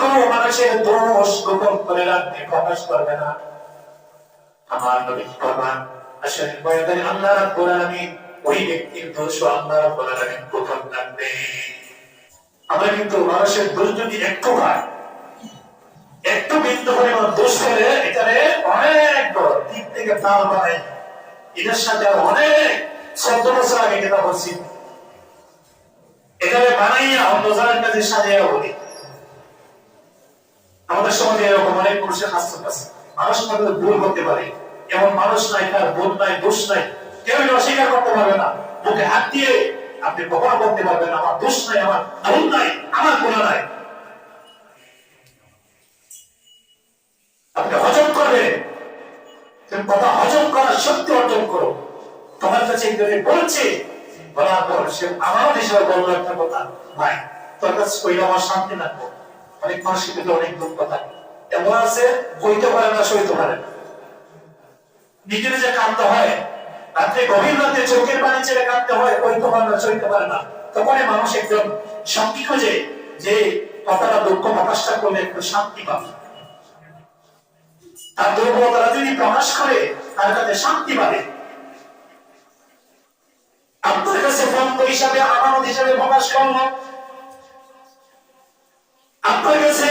কোনো মানুষের দোষ গোপন করে রাখতে প্রকাশ করবে না। আমার নবী ফরমান আসলে ময়দানে আল্লাহ রাব্বুল আলামিন ওই ব্যক্তির দোষ আল্লাহ রাব্বুল আলামিন গোপন রাখবে। আমরা কিন্তু মানুষের দোষ যদি একটু হয়, একটু বিন্দু পরিমাণ দোষ করে এখানে অনেক বড় দিক থেকে তাল বানাই এটার সাথে অনেক চোদ্দ বছর আগে কেনা বলছি। এখানে বানাইয়া অন্য জনের কাছে সাজিয়া বলি। অনেক পুরুষের হাস্য আছে। মানুষ মাত্র ভুল করতে পারে। এমন মানুষ নাই, তার ভুল নাই, দোষ নাই। কেউ অস্বীকার করতে পারবে না। মুখে হাত দিয়ে আপনি কখনো করতে পারবেন, আমার দোষ নাই, আমার ভুল নাই, আমার গুণা নাই। আপনি হজম করবে কথা হজম করার শক্তি অর্জন করো। তোমার কাছে একজনে বলছে, বলার পর সে আমার হিসাবে বলল একটা কথা, ভাই, তোর কাছে কইলে আমার শান্তি লাগবো। অনেক মানুষের অনেক দুঃখ কথা এমন আছে কইতে পারে না, সইতে পারে না। নিজের যে কাঁদতে হয়, রাত্রে গভীর রাতে চোখের পানি ছেড়ে কাঁদতে হয় কইতে পারে না, সইতে পারে না। তখনই মানুষ একজন শান্তি খোঁজে যে কথাটা দুঃখ প্রকাশটা করলে একটু শান্তি পাবে। তার দুর্বলতা যদি প্রকাশ করে, তার কাছে শান্তি পাবে। আপনার কাছে বন্ধ হিসাবে, আমানত হিসাবে প্রকাশ করল। আপনার কাছে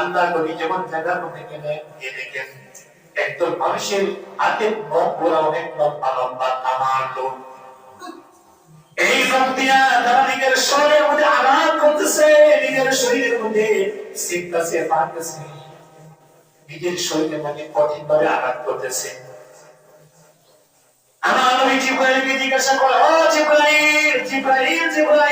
আল্লাহ নবী যেমন জায়গার মধ্যে গেলেন গিয়ে দেখেন মানুষের হাতে নখ গোড়া অনেক তামার লোক এই তারা নিজের শরীরের মধ্যে আঘাত করতেছে, নিজের শরীরের মধ্যে পারতেছে নিজের শরীরের মধ্যে কঠিন ভাবে আঘাত করতেছে। আমার নবী জিব্রাইলকে জিজ্ঞাসা করে, ও জিব্রাইল জিব্রাইল জিব্রাইল।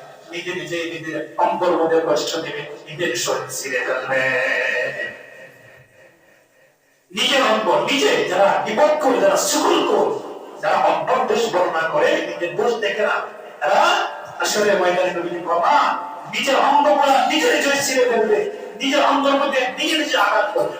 নিজে নিজে নিজের অন্তর মধ্যে কষ্ট দিবে নিজের শরীর ছিঁড়ে ফেলবে। নিজের অঙ্গ নিজে যারা বিপদ করে, যারা সুকুল যারা অন্তর দোষ বর্ণনা করে, নিজের দোষ দেখে না, তারা আসলে ময়দানে নবীজি বাবা নিজের অঙ্গ বলা নিজে নিজে ছিঁড়ে ফেলবে, নিজের অন্তর মধ্যে নিজে নিজে আঘাত করবে।